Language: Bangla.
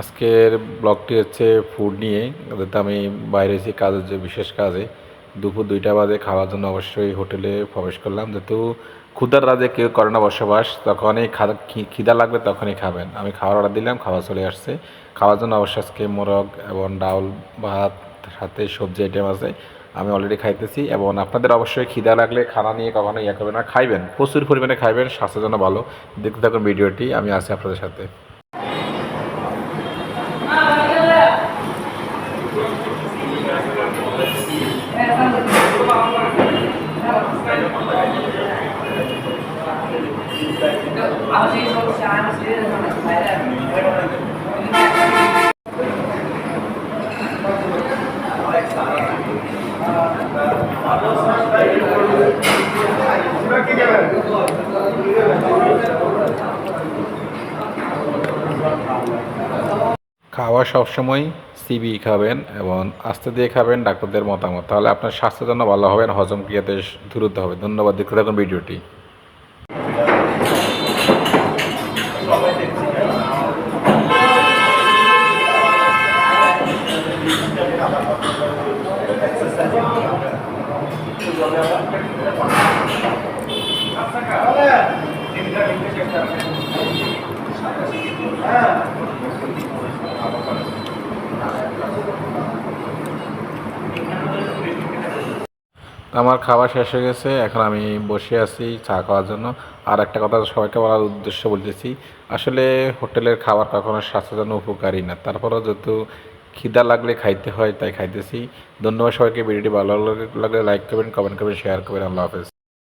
আজকের ব্লগটি হচ্ছে ফুড নিয়ে। যেহেতু আমি বাইরে এসেছি কাজের যে বিশেষ কাজে, দুপুর দুইটা বাজে খাওয়ার জন্য অবশ্যই হোটেলে প্রবেশ করলাম। যেহেতু ক্ষুদার রাজে কেউ করে না বসবাস, তখনই খিদা লাগবে তখনই খাবেন। আমি খাওয়ার অর্ডার দিলাম, খাওয়া চলে আসছে। খাওয়ার জন্য অবশ্যই আজকে মোরগ এবং ডাউল, ভাত, সাথে সবজি আইটেম আছে, আমি অলরেডি খাইতেছি। এবং আপনাদের অবশ্যই খিদা লাগলে খানা নিয়ে কখনো ইয়ে করবেন না, খাইবেন। প্রচুর পরিমাণে খাইবেন, স্বাস্থ্যের জন্য ভালো। দেখতে থাকুন ভিডিওটি, আমি আছি আপনাদের সাথে। খাওয়া সবসময় সিবি খাবেন এবং আস্তে দিয়ে খাবেন ডাক্তারদের মতামত। তাহলে আপনার স্বাস্থ্যের জন্য ভালো হবেন হজম ক্রিয়াতে দ্রুত হবে। ধন্যবাদ, দেখতে থাকুন ভিডিওটি। আমার খাওয়া শেষ হয়ে গেছে, এখন আমি বসে আছি চা খাওয়ার জন্য। আর একটা কথা সবাইকে বলার উদ্দেশ্য বলতেছি, আসলে হোটেলের খাবার কখনো স্বাস্থ্যের জন্য উপকারী না। তারপরেও যেহেতু খিদা লাগলে খাইতে হয়, তাই খাইতেছি। ধন্যবাদ সবাইকে, ভিডিওটি ভালো লাগলে লাইক করবেন কমেন্ট করবেন শেয়ার করবেন। আল্লাহ হাফেজ।